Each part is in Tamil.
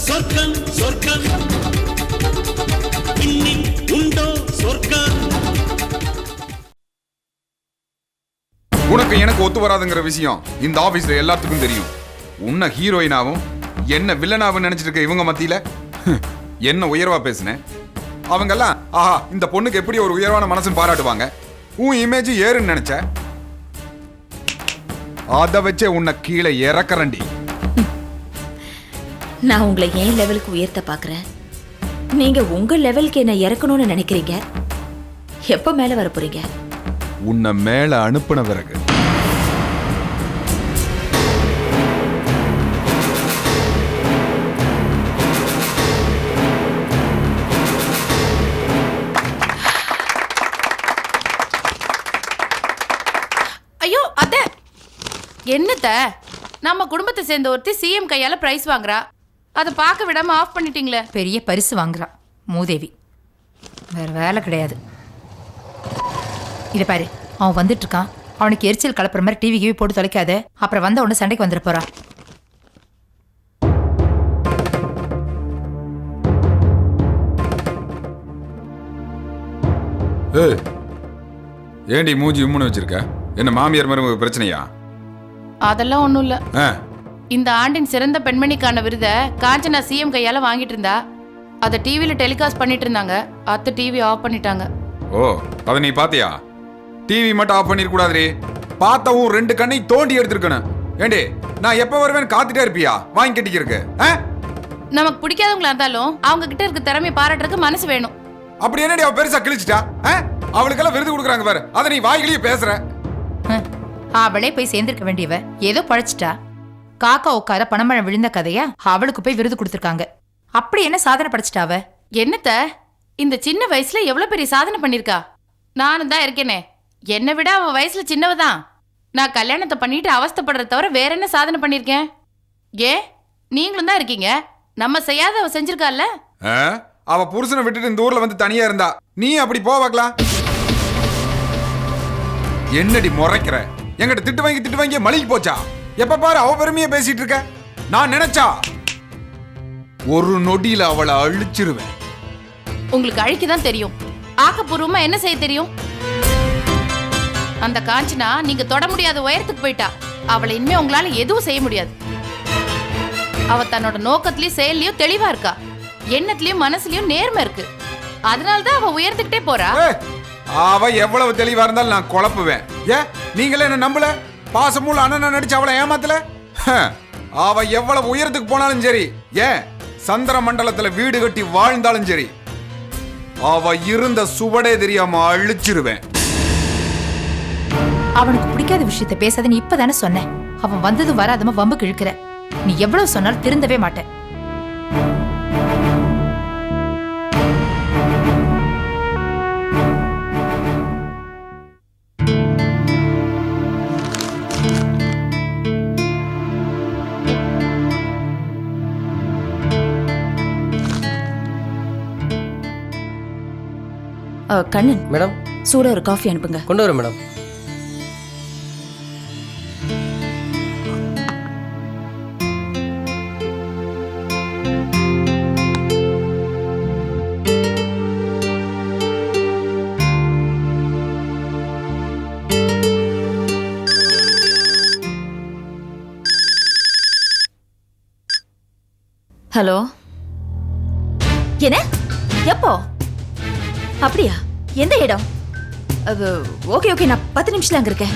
சொர்க்கம் சொர்க்கம் உண்டோ சொர்க்கம்? உனக்கு எனக்கு ஒத்து வராதுங்கிற விஷயம் இந்த ஆபீஸ்ல எல்லாத்துக்கும் தெரியும். உன்னை ஹீரோயினாவும் என்ன வில்லனாவும் நினைச்சிட்டு இருக்க இவங்க மத்தியில? என்ன உயர்வா பேசுனேன் அவங்கெல்லாம் ஆஹா இந்த பொண்ணுக்கு எப்படி ஒரு உயர்வான மனசுன்னு பாராட்டுவாங்க? உன் இமேஜ் ஏறுன்னு நினைச்ச? அதை வச்சே உன்னை கீழே இறக்கறண்டி நான் உங்களை ஏன் லெவலுக்கு உயர்த்த பார்க்கறேன்? நீங்க உங்க லெவலுக்கு என்ன இறக்கணும்னு நினைக்கிறீங்க? எப்ப மேல வர போறீங்க? உன்னை மேல அனுப்புன பிறகு. என்னத்த? நம்ம குடும்பத்தை சேர்ந்த ஒருத்தி சிஎம் கையால பிரைஸ் வாங்குறா. அதை பார்க்க விடாம ஆஃப் பண்ணிட்டீங்களே. பெரிய பரிசு வாங்குறான் மூதேவி. வேற வேலை கிடையாது. இதை பாரு அவன் வந்துட்டு இருக்கான் அவனுக்கு எரிச்சல் கலப்புற மாதிரி டிவி கிவி போட்டு தொலைக்காத. அப்புறம் வந்த உடனே சண்டைக்கு வந்துட போறான். ஏய் ஏண்டி மூஞ்சி இம்முன்னு வச்சிருக்க? என்ன மாமியார் மருமக பிரச்சனையா? அதெல்லாம் ஒன்றும் இல்லை. இந்த ஆண்டின் சிறந்த பெண்மணிக்கான விருதை காஞ்சனா சிஎம் கையால வாங்கிட்டு இருந்தா. அதை டிவியில் டெலிகாஸ்ட் பண்ணிட்டு இருந்தாங்க. அத்தை டிவி ஆஃப் பண்ணிட்டாங்க. ஓ அதை நீ பாத்தியா? டிவி மட்டும் ஆஃப் பண்ணிருக்க கூடாதுரி பார்த்தவும் ரெண்டு கண்ணை தோண்டி எடுத்திருக்கணும். ஏண்டி நான் எப்ப வருவேன் காத்துட்டே இருப்பியா? வாங்கி கட்டிக்கிறதுக்கு ஆ? நமக்கு பிடிக்காதவங்களா இருந்தாலும் அவங்க கிட்ட இருக்க திறமையை பாராட்டுறதுக்கு மனசு வேணும். அப்படி என்னடி அவ பெருசா கிழிச்சிட்டா? அவளுக்கெல்லாம் விருது கொடுக்குறாங்க பாரு. அதை நீ வாய்கிலேயே பேசுற. அவளே போய் சேர்ந்திருக்க வேண்டியவ. ஏதோ பழைச்சிட்டா. காக்கா உட்கார பணமழை விழுந்த கதையா? அவளுக்கு போய் விருது கொடுத்துருக்காங்க. அப்படி என்ன சாதனை படைச்சிட்டா அவ? என்னத்த? இந்த சின்ன வயசுல எவ்வளவு பெரிய சாதனை பண்ணிருக்கா? நானும் தான் இருக்கேனே. என்னை விட அவ வயசுல சின்னவ தான் நான் கல்யாணத்தை பண்ணிட்டு அவஸ்தைப்படுறத தவிர வேற என்ன சாதனை பண்ணிருக்கேன்? ஏன் நீங்களும் தான் இருக்கீங்க. நம்ம செய்யாத அவ செஞ்சிருக்கால ஆ? அவ புருஷனை விட்டுட்டு இந்த ஊர்ல வந்து தனியா இருந்தா. நீ அப்படி போவாக்கலாம் என்னடி முறைக்கிற? என்கிட்ட திட்டு வாங்கி திட்டு வாங்கி மளிகை போச்சா? எப்ப பாரு அவ பெருமையை பேசிட்டு இருக்க. நான் நினைச்சா ஒரு நொடியில அவளை அழிச்சிருவேன். உங்களுக்கு அழிக்க தான் தெரியும். ஆக்கப்பூர்வமா என்ன செய்ய தெரியும்? அந்த காஞ்சனா நீங்க தொட முடியாத உயரத்துக்கு போயிட்டா. அவளை இனிமே உங்களால எதுவும் செய்ய முடியாது. அவ தன்னோட நோக்கத்திலயும் செயல்லயும் தெளிவா இருக்கா. எண்ணத்திலயும் மனசுலயும் நேர்மை இருக்கு. அதனாலதான் அவ உயர்ந்துகிட்டே போறா. அவ எவ்வளவு தெளிவா இருந்தாலும் நான் குழப்புவேன். ஏன்? நீங்களே என்ன நம்பல? பாசமுள்ள அண்ணன் நடிச்சு அவளை ஏமாத்தல? ஹ, அவ எவ்வளவு உயரத்துக்கு போனாலும் சரி ஏன் சந்திர மண்டலத்துல வீடு கட்டி வாழ்ந்தாலும் சரி அவ இருந்த சுவடே தெரியாம அழிச்சிருவேன். அவனுக்கு பிடிக்காத விஷயத்த பேசாதன்னு இப்பதானே சொன்னேன் அவன் வந்ததும் வராதம வம்புக்கு இழுக்கிற நீ எவ்வளவு சொன்னாலும் திருந்தவே மாட்டேன். கண்ணன். மேடம். சூட ஒரு காஃபி அனுப்புங்க. கொண்டு வரேன் மேடம். ஹலோ. என்ன? எப்போ? அப்படியா? எந்த இடம்? அது ஓகே ஓகே நான் பத்து நிமிஷத்துல அங்க இருக்கேன்.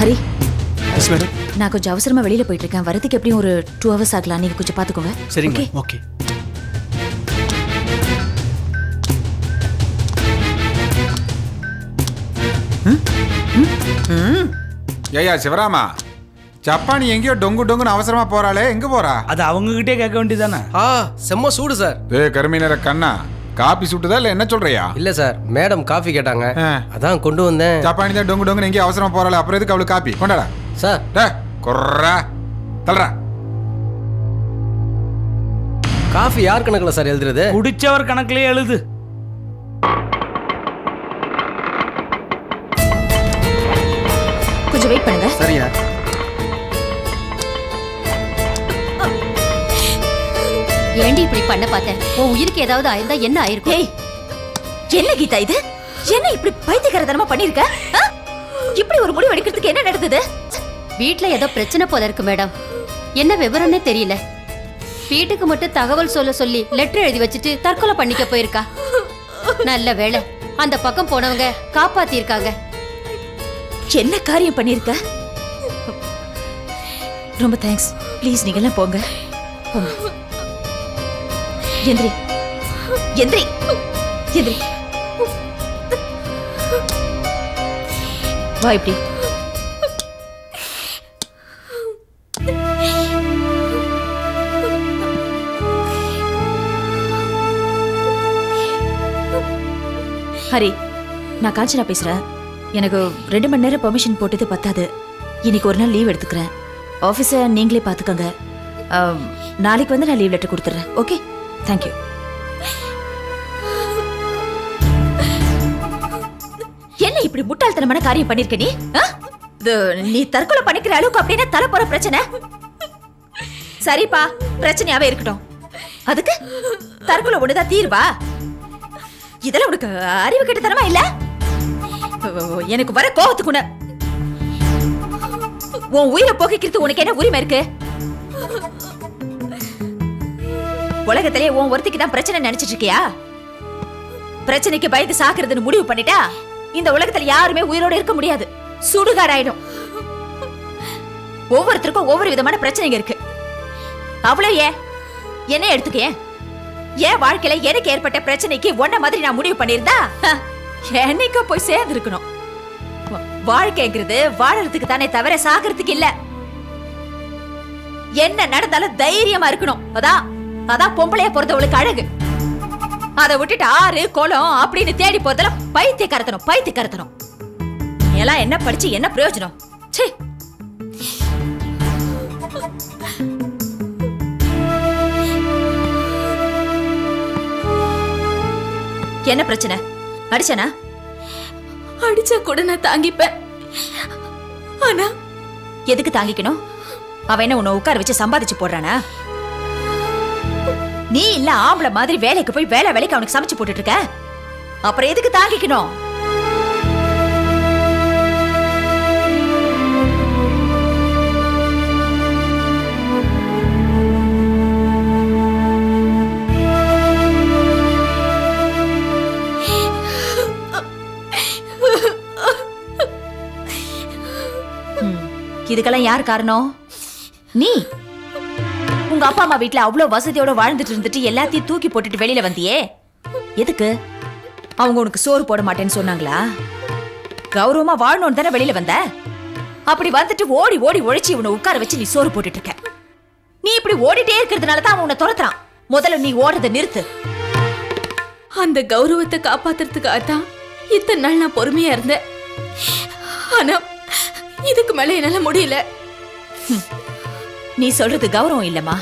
ஹரி எஸ் மேடம் நான் கொஞ்சம் அவசரமா வெளியில போயிட்டு இருக்கேன். வரதுக்கு எப்படியும் ஒரு டூ ஹவர்ஸ் ஆகலாம். நீங்க கொஞ்சம் பாத்துக்கோங்க சரிங்க Okay? ஓகே ஏயா சிவராமா? ஜப்பானி எங்கேயோ டொங்கு டொங்குன்னு அவசரமா போறாளே எங்க போறா? அது அவங்க கிட்டே கேட்க வேண்டியதானே ஆ செம்ம சூடு சார். ஏ கருமி நேர கண்ணா காப்பி சுட்டுதா இல்ல என்ன சொல்றியா? இல்ல சார். மேடம் காஃபி கேட்டாங்க. அதான் கொண்டு வந்தேன். ஜப்பானி தான் டொங்கு டொங்குன்னு எங்கேயோ அவசரமா போறாளே அப்புறம் எதுக்கு அவளுக்கு காப்பி கொண்டாடா. சார். டே குர்ரா தல்றா காஃபி யார் கணக்கில் சார் எழுதுறது? குடிச்சவர் கணக்குலயே எழுது. கொஞ்சம் வெயிட் பண்ணுங்க. சரியா? ஏண்டி இப்படி பண்ண பார்த்த உன் உயிருக்கு ஏதாவது ஆயிருந்தா என்ன ஆயிருக்கும்? ஏய் என்ன கீதா இது? என்ன இப்படி பைத்தியக்காரத்தனமா பண்ணிருக்க? இப்படி ஒரு முடிவு எடுக்கிறதுக்கு என்ன நடந்தது? வீட்ல ஏதோ பிரச்சனை போல இருக்கு மேடம். என்ன விவரம்னே தெரியல. வீட்டுக்கு மட்டும் தகவல் சொல்ல சொல்லி லெட்டர் எழுதி வச்சுட்டு தற்கொலை பண்ணிக்க போயிருக்கா. நல்ல வேளை அந்த பக்கம் போனவங்க காப்பாத்திருக்காங்க என்ன காரியம் பண்ணிருக்க ரொம்ப தேங்க்ஸ் ப்ளீஸ் நீங்க எல்லாம் போங்க போங்க. எந்திரி. எந்திரி. எந்திரி. வா இப்படி. ஹரி நான் காஞ்சனா பேசுகிறேன் எனக்கு ரெண்டு மணி நேரம் பெர்மிஷன் போட்டது பத்தாது. இன்னைக்கு ஒரு நாள் லீவ் எடுத்துக்கிறேன். ஆஃபீஸை நீங்களே பார்த்துக்கோங்க. நாளைக்கு வந்து நான் லீவ் லெட்டர் கொடுத்துட்றேன். ஓகே தேங்க்யூ என்ன இப்படி முட்டாள்தனமான காரியம் பண்ணிருக்க நீ? ஆ? இது நீ தற்கொலை பண்ணிக்கிற அளவுக்கு அப்படின்னா தலை போற பிரச்சனை. சரிப்பா பிரச்சனையாவே இருக்கட்டும். அதுக்கு தற்கொலை ஒண்ணுதான் தீர்வா? இதெல்லாம் உனக்கு அறிவு கெட்டத்தனமா இல்ல? எனக்கு வர கோவத்துக்கு உன் உயிரை போக்கிக்கிறது உனக்கு என்ன உரிமை இருக்கு? உலகத்திலே உன் ஒருத்திக்கு தான் பிரச்சனை நினைச்சிட்டு இருக்கியா பிரச்சனைக்கு பயந்து சாக்குறதுன்னு முடிவு பண்ணிட்டா இந்த உலகத்துல யாருமே உயிரோட இருக்க முடியாது. சுடுகாராயிடும் ஒவ்வொருத்தருக்கும் ஒவ்வொரு விதமான பிரச்சனைங்க இருக்கு. அவ்வளவு ஏன்? என்ன எடுத்துக்க ஏன்? என் வாழ்க்கையில எனக்கு ஏற்பட்ட பிரச்சனைக்கு ஒன்ன மாதிரி நான் முடிவு பண்ணியிருந்தா என்னைக்கோ போய் சேர்ந்து இருக்கணும் வாழ்க்கைங்கிறது வாழறதுக்கு தானே தவிர சாகிறதுக்கு இல்ல. என்ன நடந்தாலும் தைரியமா இருக்கணும். அதான் அதான் பொம்பளைய பொறுத்தவளுக்கு அழகு. அதை விட்டுட்டு ஆறு குளம் அப்படின்னு தேடி போறதுல பைத்திய கரத்தணும் பைத்திய கரத்தணும் எல்லாம் என்ன படிச்சு என்ன பிரயோஜனம்? ச்சே. என்ன பிரச்சனை? அடிச்சனா? அடிச்சா கூட நான் தாங்கிப்பேன். ஆனா எதுக்கு தாங்கிக்கணும்? அவன் என்ன உன்னை உட்கார வச்சு சம்பாதிச்சு போடுறானா? நீ இல்ல ஆம்பளை மாதிரி வேலைக்கு போய் வேலை வேலைக்கு அவனுக்கு சமைச்சு போட்டுட்டு இருக்க அப்புறம் எதுக்கு தாங்கிக்கணும்? இதுக்கெல்லாம் யார் காரணம்? நீ? உங்க அப்பா அம்மா வீட்ல அவ்வளவு வசதியோட வாழ்ந்துட்டு இருந்துட்டு எல்லாத்தையும் தூக்கி போட்டுட்டு வெளியில வந்தியே? எதுக்கு? அவங்க உனக்கு சோறு போட மாட்டேன்னு சொன்னாங்களா? கௌரவமா வாழணும்னு தானே வெளியில வந்த? அப்படி வந்துட்டு ஓடி ஓடி உழைச்சி இவனை உட்கார வச்சு நீ சோறு போட்டுட்டு இருக்க. நீ இப்படி ஓடிட்டே இருக்கிறதுனால தான் அவன் உன்னை துரத்துறான். முதல்ல நீ ஓடுறதை நிறுத்து. அந்த கௌரவத்தை காப்பாத்துறதுக்காக தான் இத்தனை நாள் நான் பொறுமையா இருந்தேன். ஆனா இதுக்கு மேல என்னால முடியல. நீ சொல்றது கௌரவம் இல்லம்மா.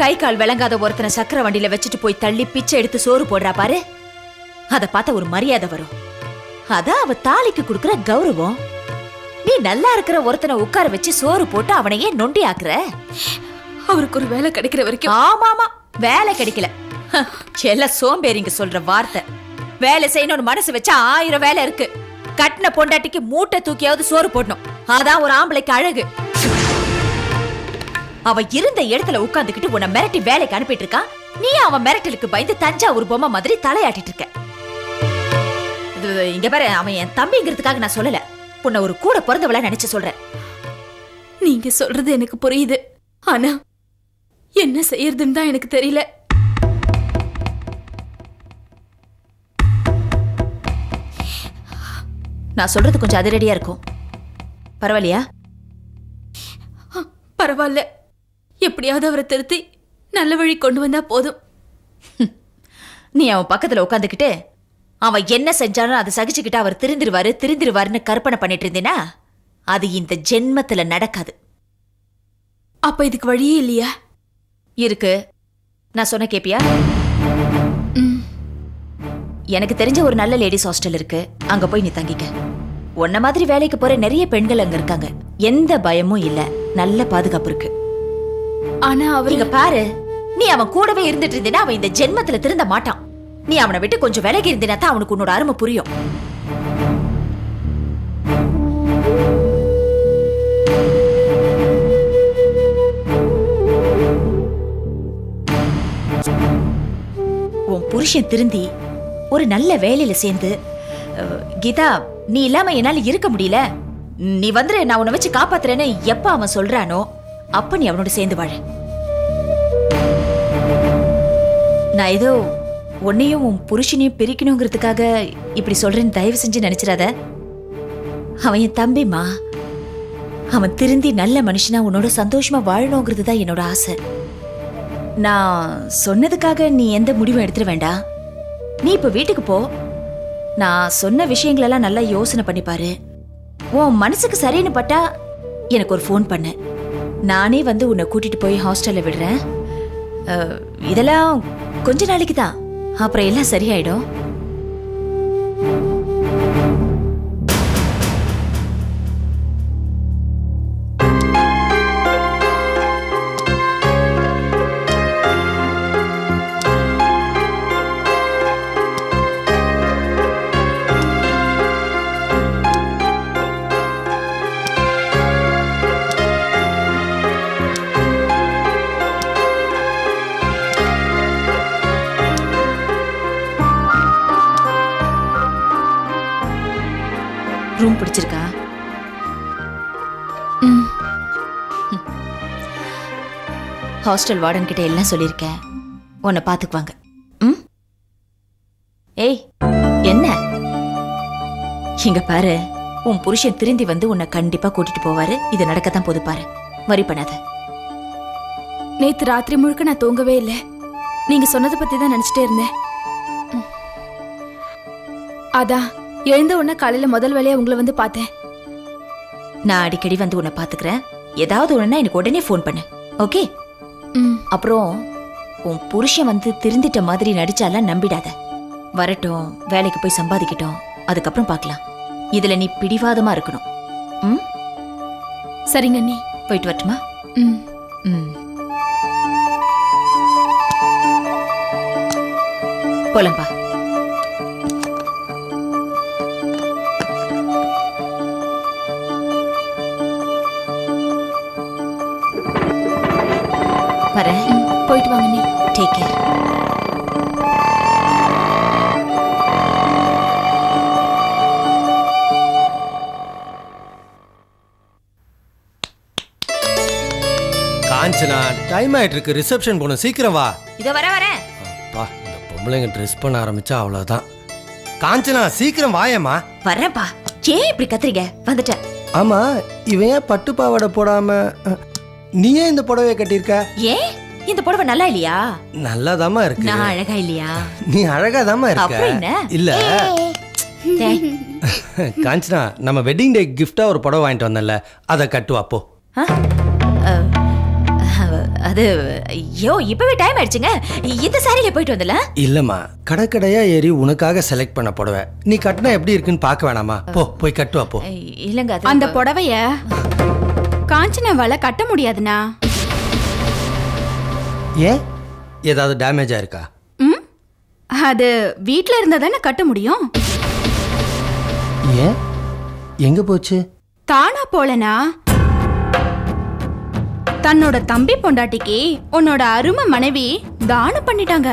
கை கால் விளங்காத ஒருத்தனை சக்கர வண்டியில வச்சுட்டு போய் தள்ளி பிச்சை எடுத்து சோறு போடுறா பாரு. அத பார்த்தா ஒரு மரியாதை வரும். அதான் அவ தாலிக்கு கொடுக்கற கௌரவம். நீ நல்லா இருக்கிற ஒருத்தனை உட்கார வச்சு சோறு போட்டு அவனையே நொண்டி ஆக்குற அவருக்கு ஒரு வேலை கிடைக்கிற வரைக்கும். ஆமா ஆமா வேலை கிடைக்கல. எல்லாம் சோம்பேறிங்க சொல்ற வார்த்தை. வேலை செய்யணும்னு மனசு வச்சா ஆயிரம் வேலை இருக்கு. கட்டின பொண்டாட்டிக்கு மூட்டை தூக்கியாவது சோறு போடணும். அதான் ஒரு ஆம்பளைக்கு அழகு. அவ இருந்த இடத்துல உட்கார்ந்துகிட்டு உன்னை மிரட்டி வேலைக்கு அனுப்பிட்டு இருக்கான் நீ அவன் மிரட்டலுக்கு பயந்து தஞ்சாவூர் பொம்மை மாதிரி தலையாட்டிட்டு இருக்க. இங்க பாரு அவன் என் தம்பிங்கிறதுக்காக நான் சொல்லல. உன்னை ஒரு கூட பிறந்தவள நினைச்சு சொல்றேன். நீங்க சொல்றது எனக்கு புரியுது. ஆனா என்ன செய்யறதுன்னு தான் எனக்கு தெரியல. நான் சொல்றது கொஞ்சம் அதிரடியா இருக்கும். பரவாயில்லையா? பரவாயில்ல. எப்படியாவது அவரை திருத்தி நல்ல வழி கொண்டு வந்தா போதும். நீ அவன் பக்கத்துல உட்காந்துக்கிட்டு அவன் என்ன செஞ்சாலும் அதை சகிச்சுக்கிட்டு அவர் திருந்திருவாரு திருந்திருவாருன்னு கற்பனை பண்ணிட்டு இருந்தீனா? அது இந்த ஜென்மத்துல நடக்காது. அப்ப இதுக்கு வழியே இல்லையா? இருக்கு. நான் சொன்ன கேப்பியா? எனக்கு தெரிஞ்ச ஒரு நல்ல லேடிஸ் ஹாஸ்டல் இருக்கு. அங்க போய் நீ தங்கிக்க. உன்ன மாதிரி வேலைக்கு போற நிறைய பெண்கள் அங்க இருக்காங்க. எந்த பயமும் இல்ல. நல்ல பாதுகாப்பு இருக்கு. ஆனா அவர் இங்க பாரு. நீ அவன் கூடவே இருந்துட்டு இருந்தீனா அவன் இந்த ஜென்மத்துல திருந்த மாட்டான். நீ அவனை விட்டு கொஞ்சம் விலகி இருந்தினா தான் அவனுக்கு உன்னோட அருமை புரியும். உன் புருஷன் திருந்தி ஒரு நல்ல வேலையில சேர்ந்து கீதா நீ இல்லாம என்னால இருக்க முடியல. நீ வந்துரு நான் உன்னை வச்சு காப்பாத்துறேன்னு எப்ப அவன் சொல்றானோ அப்ப நீ அவனோட சேர்ந்து வாழ. நான் ஏதோ உன்னையும் உன் புருஷனையும் பிரிக்கணுங்கிறதுக்காக இப்படி சொல்றேன்னு தயவு செஞ்சு நினைச்சிடாத. அவன் என் தம்பிமா அவன் திருந்தி நல்ல மனுஷனா உன்னோட சந்தோஷமா வாழணுங்கிறது தான் என்னோட ஆசை. நான் சொன்னதுக்காக நீ எந்த முடிவும் எடுத்துட வேண்டாம் நீ இப்ப வீட்டுக்கு போ. நான் சொன்ன விஷயங்களெல்லாம் நல்லா யோசனை பண்ணி பாரு. உன் மனசுக்கு சரின்னு பட்டா எனக்கு ஒரு ஃபோன் பண்ணு. நானே வந்து உன்னை கூட்டிட்டு போய் ஹாஸ்டல்ல விடுறேன். இதெல்லாம் கொஞ்ச நாளைக்கு தான் அப்புறம் எல்லாம் சரியாயிடும். பிடிச்சிருக்கா? ஹாஸ்டல் வார்டன் கிட்ட எல்லாம் சொல்லியிருக்கேன் உன்னை பார்த்துக்குவாங்க ம்? ஏய் என்ன? இங்க பாரு உன் புருஷன் திருந்தி வந்து உன்னை கண்டிப்பா கூட்டிட்டு போவாரு. இது நடக்கத்தான் போது பாரு. வரி பண்ணாத. நேத்து ராத்திரி முழுக்க நான் தூங்கவே இல்லை. நீங்க சொன்னதை பத்தி தான் நினைச்சிட்டே இருந்தேன். அதான் எழுந்த உடனே காலையில முதல் வேலையா உங்களை வந்து பார்த்தேன். நான் அடிக்கடி வந்து உன்னை பாத்துக்கிறேன் ஏதாவது ஒண்ணுனா எனக்கு உடனே ஃபோன் பண்ணு. ஓகே ம். அப்புறம் உன் புருஷன் வந்து திருந்திட்ட மாதிரி நடிச்சாலாம் நம்பிடாத. வரட்டும் வேலைக்கு போய் சம்பாதிக்கட்டும். அதுக்கப்புறம் பார்க்கலாம். இதுல நீ பிடிவாதமா இருக்கணும். ம்? சரிங்க நீ போயிட்டு வரட்டுமா? ம். ம். போலம்பா. டைம் ஆயிட்டு இருக்கு ரிசப்ஷன் போகணும். சீக்கிரம் வா. இதோ வர வரேன் அப்பா இந்த பொம்பளைங்க ட்ரெஸ் பண்ண ஆரம்பிச்சா அவ்வளோதான் காஞ்சனா சீக்கிரம் வாயேம்மா. வரேன்ப்பா ஏன் இப்படி கத்துறீங்க? வந்துட்டேன். ஆமா இவன் ஏன் பட்டு பாவாடை போடாம நீ ஏன் இந்த புடவைய கட்டியிருக்க? ஏன்? இந்த புடவை நல்லா இல்லையா? நல்லாதாம்மா இருக்கு. நான் அழகா இல்லையா? நீ அழகாதாம்மா அப்புறம் என்ன? இருக்க இல்ல டேய், காஞ்சனா நம்ம வெட்டிங் டே கிஃப்டா ஒரு புடவை வாங்கிட்டு வந்தேன்ல. அதை கட்டுவா போ. ஆ? அது ஐயோ இப்பவே டைம் ஆயிடுச்சுங்க. இந்த சாரியில போயிட்டு வந்தல இல்லம்மா கடைக்கடையா ஏறி உனக்காக செலக்ட் பண்ண புடவை. நீ கட்டினா எப்படி இருக்குன்னு பார்க்க வேணாமா? போ போய் கட்டுவா போ. இல்லங்க அது அந்த புடவைய காஞ்சனாவால கட்ட முடியாதுண்ணா. ஏன்? ஏதாவது டேமேஜ் ஆயிருக்கா ம்? அது வீட்ல இருந்தா தானே கட்ட முடியும். ஏன்? எங்க போச்சு? தானா போலனா தன்னோட தம்பி பொண்டாட்டிக்கு உன்னோட அருமை மனைவி தானம் பண்ணிட்டாங்க.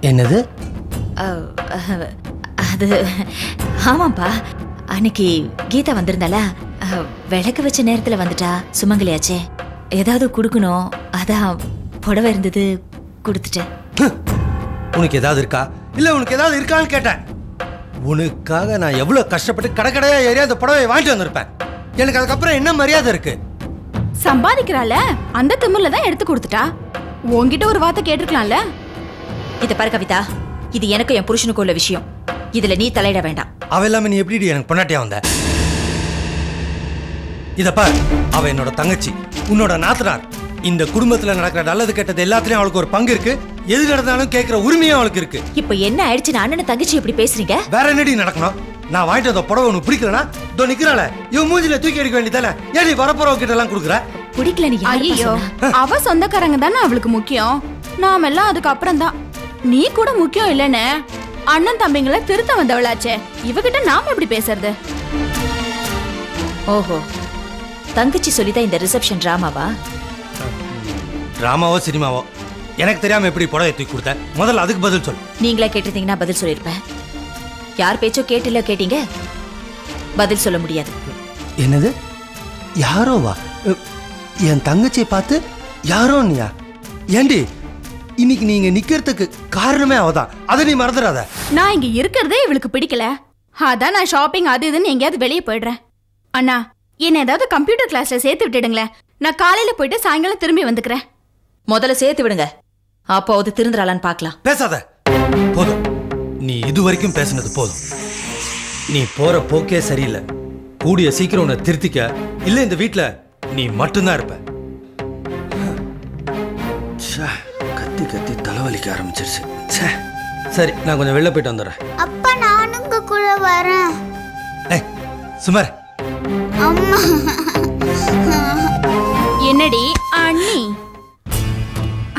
என்னது? அது ஆமாப்பா. அன்னைக்கு கீதா வந்திருந்தால அஹ், விளக்கு வச்ச நேரத்துல வந்துட்டா. சுமங்கலியாச்சே. ஏதாவது கொடுக்கணும். அதான் புடவை இருந்தது கொடுத்துட்டேன். உனக்கு ஏதாவது இருக்கா? இல்ல உனக்கு ஏதாவது இருக்கான்னு கேட்டேன். உனக்காக நான் எவ்வளவு கஷ்டப்பட்டு கடைக்கடையா ஏறி அந்த புடவையை வாங்கிட்டு வந்திருப்பேன். எனக்கு அதுக்கப்புறம் என்ன மரியாதை இருக்கு? சம்பாதிக்கிறாள? அந்த திமிர்ல தான் எடுத்து கொடுத்துட்டா? உன்கிட்ட ஒரு வார்த்தை கேட்டிருக்கலாம்ல? இத பாரு கவிதா. இது எனக்கும் என் புருஷனுக்கும் உள்ள விஷயம். இதுல நீ தலையிட வேண்டாம். அவ எல்லாமே நீ எப்படி எனக்கு பொண்டாட்டியா வந்த? இத பார். அவ என்னோட தங்கச்சி. உன்னோட நாத்தனார். இந்த குடும்பத்துல நடக்கிற நல்லது கெட்டது எல்லாத்துலயும் அவளுக்கு ஒரு பங்கு இருக்கு. எது நடந்தாலும் கேட்கிற உரிமையும் அவளுக்கு இருக்கு. இப்ப என்ன ஆயிடுச்சு அண்ணன் தங்கச்சி இப்படி பேசுறீங்க? வேற என்னடி நடக்கணும்? நான் வாங்கிட்டு வந்த புடவை உனக்கு பிடிக்கலனா? இதோ நிக்கிறாள. இவன் மூஞ்சில தூக்கி அடிக்க வேண்டியதானே? ஏடி வரப்போறவ கிட்ட எல்லாம் கொடுக்குற? பிடிக்கல நீ ஐயோ அவ சொந்தக்காரங்க தானே அவளுக்கு முக்கியம். நாம எல்லாம் அதுக்கு அப்புறம் தான். நீ கூட முக்கியம் இல்லைன்னு அண்ணன் தம்பிங்களை திருத்த வந்தவளாச்சே. இவகிட்ட நாம எப்படி பேசுறது? ஓஹோ. தங்கச்சி சொல்லிதான் இந்த ரிசப்ஷன் டிராமாவா? டிராமாவோ சினிமாவோ? எனக்கு தெரியாம எப்படி புடவை தூக்கி கொடுத்த? முதல்ல அதுக்கு பதில் சொல். நீங்களா கேட்டிருந்தீங்கன்னா பதில் சொல்லிருப்பேன் யார் பேச்சோ கேட்டில கேட்டீங்க? பதில் சொல்ல முடியாது. என்னது? யாரோ வா அ, என் தங்கச்சியை பார்த்து யாரோ நீயா ஏண்டி இன்னைக்கு நீங்க நிக்கிறதுக்கு காரணமே அவதான். அதை நீ மறந்துடாத. நான் இங்க இருக்கிறதே இவளுக்கு பிடிக்கல. அதான் நான் ஷாப்பிங் அது இதுன்னு எங்கேயாவது வெளியே போயிடுறேன். அண்ணா என்ன ஏதாவது கம்ப்யூட்டர் கிளாஸ்ல சேர்த்து விட்டுடுங்களேன். நான் காலையில போயிட்டு சாயங்காலம் திரும்பி வந்துக்கிறேன். முதல்ல சேர்த்து விடுங்க. அப்போ அது திருந்துறாளான்னு பார்க்கலாம். பேசாத. போதும். நீ இது வரைக்கும் பேசுனது போதும். நீ போற போக்கே சரியில்லை. கூடிய சீக்கிரம் உன்னை திருத்திக்க. இல்ல இந்த வீட்ல நீ மட்டும்தான் இருப்ப. கத்தி கத்தி தலைவலிக்க ஆரம்பிச்சிருச்சு. ச்சே. சரி நான் கொஞ்சம் வெளில போயிட்டு வந்துடுறேன். அப்பா நானும் உங்க கூட வரேன். ஏய் சுமார். அம்மா. என்னடி அண்ணி?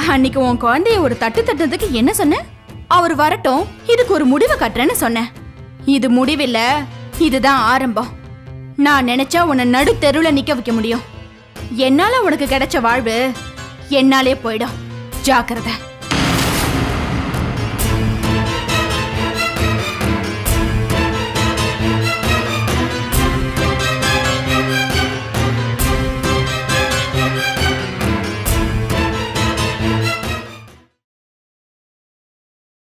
அன்னைக்கு உன் குழந்தைய ஒரு தட்டு தட்டுறதுக்கு என்ன சொன்ன? அவர் வரட்டும் இதுக்கு ஒரு முடிவு கட்டுறேன்னு சொன்னேன். இது முடிவில்ல இதுதான் ஆரம்பம். நான் நினைச்சா உன்னை நடு நிற்க நிக்க வைக்க முடியும். என்னால உனக்கு கிடைச்ச வாழ்வு என்னாலே போயிடும். ஜாக்கிரதை.